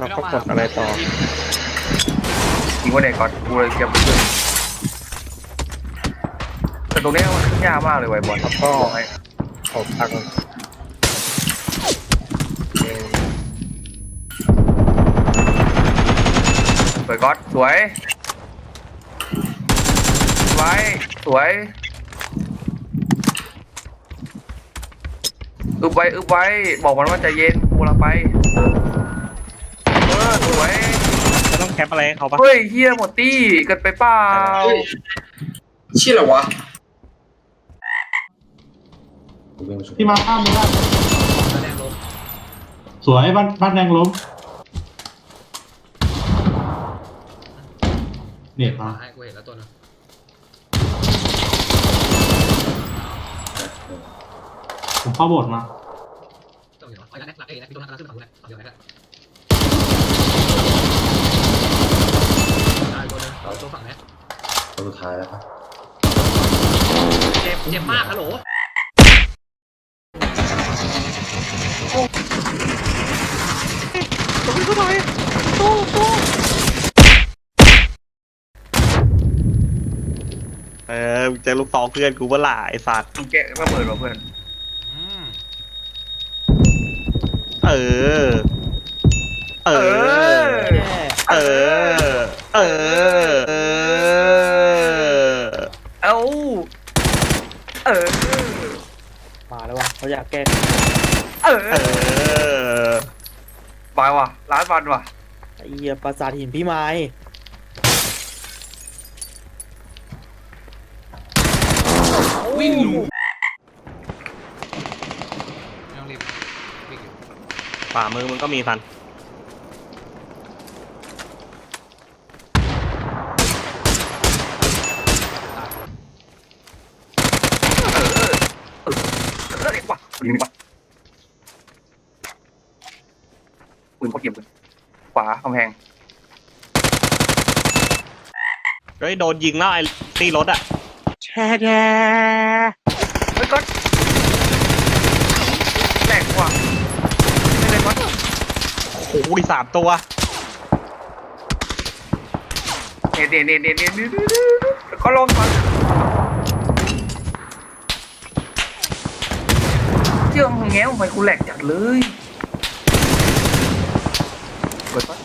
แล้วก็กดอะไรต่อยิงว่าเด็กก่อนกูเลยเก็บไปขึ้นแต่ตรงเนี้ยมันขึ้นยากมากเลยไวบอลแล้วก็บอกให้ขอพังเออสวยก๊อตสวยไว้สวยอึบไว้อึบไว้ บอกมันว่าใจเย็นกูกำลังไปเออสวย จะต้องแค ปอะไรให้เขาปะเฮ้ยเฮียหมดตี้เกินไปเปล่าเฮ้ยเชี่ยอะไรวะพี่มาข้ามไม่ได้สวยบ้านบ้านแดงล้มเนี่ยมาให้กูเห็นแล้วตัวนึงผมเข้าโบสถ์มา ตัว เห็นวะไอ้นั่นหลักเองนะพี่ตัวนั้นกำลังขึ้นฝั่งนู้นนะฝั่งเดียวกันนะตายตัวนึงตัวฝั่งนี้ตัวสุดท้ายแล้วครับเจ็บเจ็บมากฮัลโหลเออมึงเจอลูกตองเพื่อนกูเมื่อไหร่ไอ้สัตว์มึงแกะระเบิดว่ะเพื่อน อืมเออ เออ เออ เออเออ เอ้าเออ มาแล้ววะเขา อยากแก้เออเออไปว่ะร้านวันว่ะไอ้เหี้ยปราสาทหินพี่ไม้วิ่งลูไม่ต้องรีบวิ่งอยู่ฝ่ามือมึงก็มีสัน เออเออเด็กว่ะปืนว่ะ ปืนเขาเก็บปืนขวากำแพงเฮ้ยโดนยิงแล้วไอ้ตีรถอะแช่แช่เฮ้ยก๊อตแหลกว่ะไม่เลยก๊อตโอ้โหดิสามตัวเน็ตเน็ตเน็ตเน็ตเน็ตเน็ตก็ลงก่อนเชื่อมงแง้วทำไมกูแหลกจัดเลย เปิดก๊อต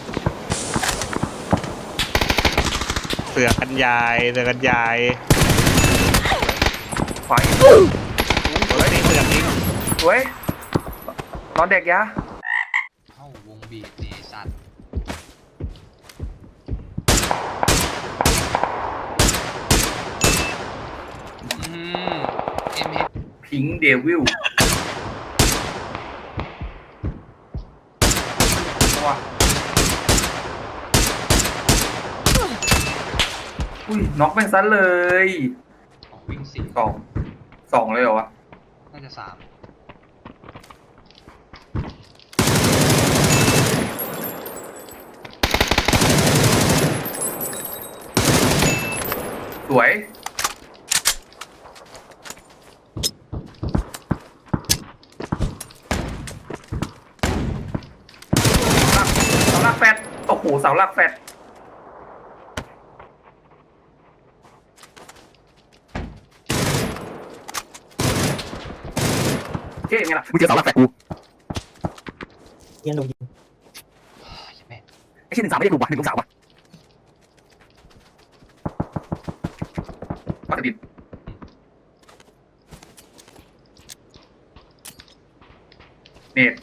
เสือกันยายเสือกันยายไฟเฮ้ยนี่เสือกจริงสวยนอนเด็กยะเข้าวงบีบนี่สัตว์อืมเอ็มเอฟพิงเดวิลว้า อุ้ยน็อกแม่งซันเลยของวิ่งสี่สองสองเลยเหรอวะน่าจะสามสวย เสาหลักแฟดโอ้โหเสาหลักแฟด เจ๊ไงล่ะมึงเจอเสาหลักแฟดกูเหี้ยังโดนยิงแม่ไอ้ชิ้นหนึ่งสามไม่ได้ดูวะหนึ่งลูกสาววะปัตติดเน็ต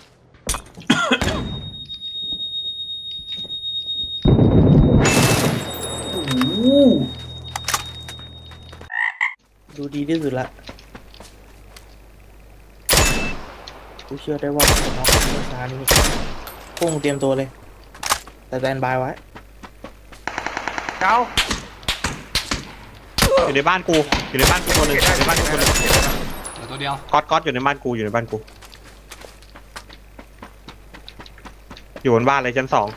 โอ้โหดูดีที่สุดละ กูเชื่อได้ว่าน้องเมื่อช้านี้พุ่งเตรียมตัวเลยแต่แตนบายไว้เจ้าอยู่ในบ้านกูอยู่ในบ้านกูตัวหนึ่งอยู่ในบ้านกูตัวหนึ่งเหลือตัวเดียวก๊อตก๊อตอยู่ในบ้านกูอยู่ในบ้านกู อยู่บนบ้านเลยชั้นสอง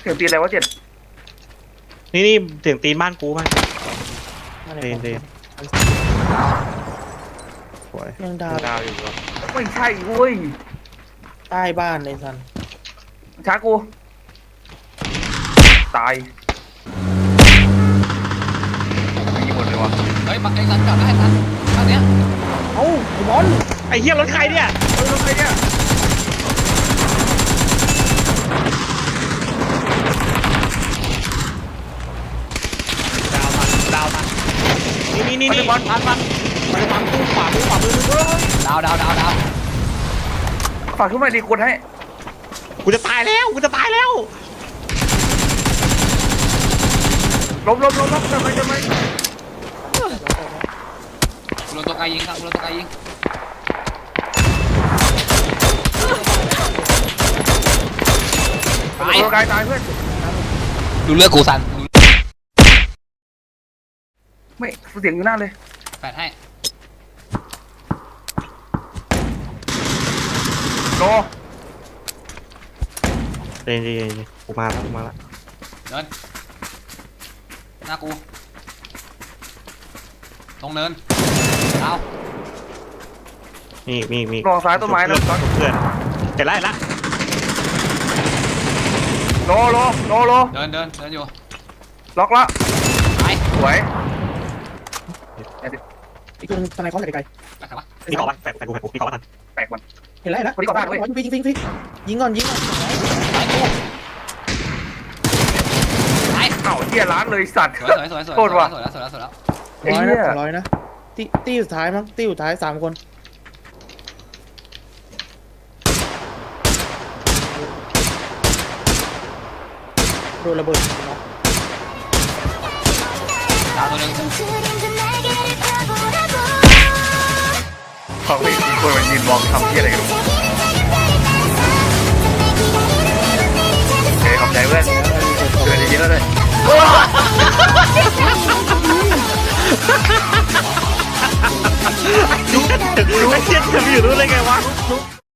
เสียงตีอะไรวะเจ็ดนี่นี่เสียงตีนบ้านกูบ้านนั่นเดเองนเดนสวยยังดาวดาวอยู่เหรอ ไม่ใช่เว้ยใต้บ้านเลยสันช้ากู ตายยิงหมดเลยวะเฮ้ยมาไอ้สันจอดได้สันตอนเนี้ยเอ้าไอ้บอลไอ้เหี้ยรถใครเนี่ยเฮ้ยรถใครเนี่ยดาวมันดาวมันนี่นี่นี่นี่บอลพันมันไปทางตู้ขวาาวดาวดาวดาวฝากขึ้นมาดีกดให้ กูจะตายแล้ว กูจะตายแล้ว ลบลบลบลบทำไมทำไมกูโดนตัวไกลยิงครับกูโดนตัวไกลยิงตายตัวกายตายเพื่อน ดูเลือกกูสันไม่เสียงอยู่หน้าเลย แปดให้ โล เดี๋ยวเดี๋ยวเดี๋ยวกูมาแล้วกูมาแล้วเดินหน้ากูตรงเนินดาวมีมีมีลองซ้ายต้นไม้นะ เพื่อนเพื่อนเห็นแล้วเห็นแล้วโลโลโลโลเดินเดินเดินอยู่ล็อกละไปสวยอีกตัวหนึงทนายคอนแต่ไกล ไปครับวะๆมีเกาะปะแปะแปะกูแปะกูมีเกาะปะทันแปลกมัน เห็นแล้วเห็นแล้วคนนี้ก่อนบ้านเว้ย ยิงยิงยิงยิงยิงก่อนยิงก่อนไปกูไปเอ้าเที่ยร้านเลยสัตว์ สวยสวยสวยสวยโทษว่ะ สวยแล้วสวยแล้วสวยแล้วไอ้ร้อยเหี้นะยสองร้อยนะตีตีสุดท้ายมั้งตีสุดท้ายสามคนโดนระเบิดเนาะดาวตัวหนึง เขาไม่ควรมายืนมองทำที่อะไรกันโอเคขอบใจเพื่อนเกิดดีๆแล้วเลยไอ้เหี้เจะมีอยู่รู้เลยไงวะ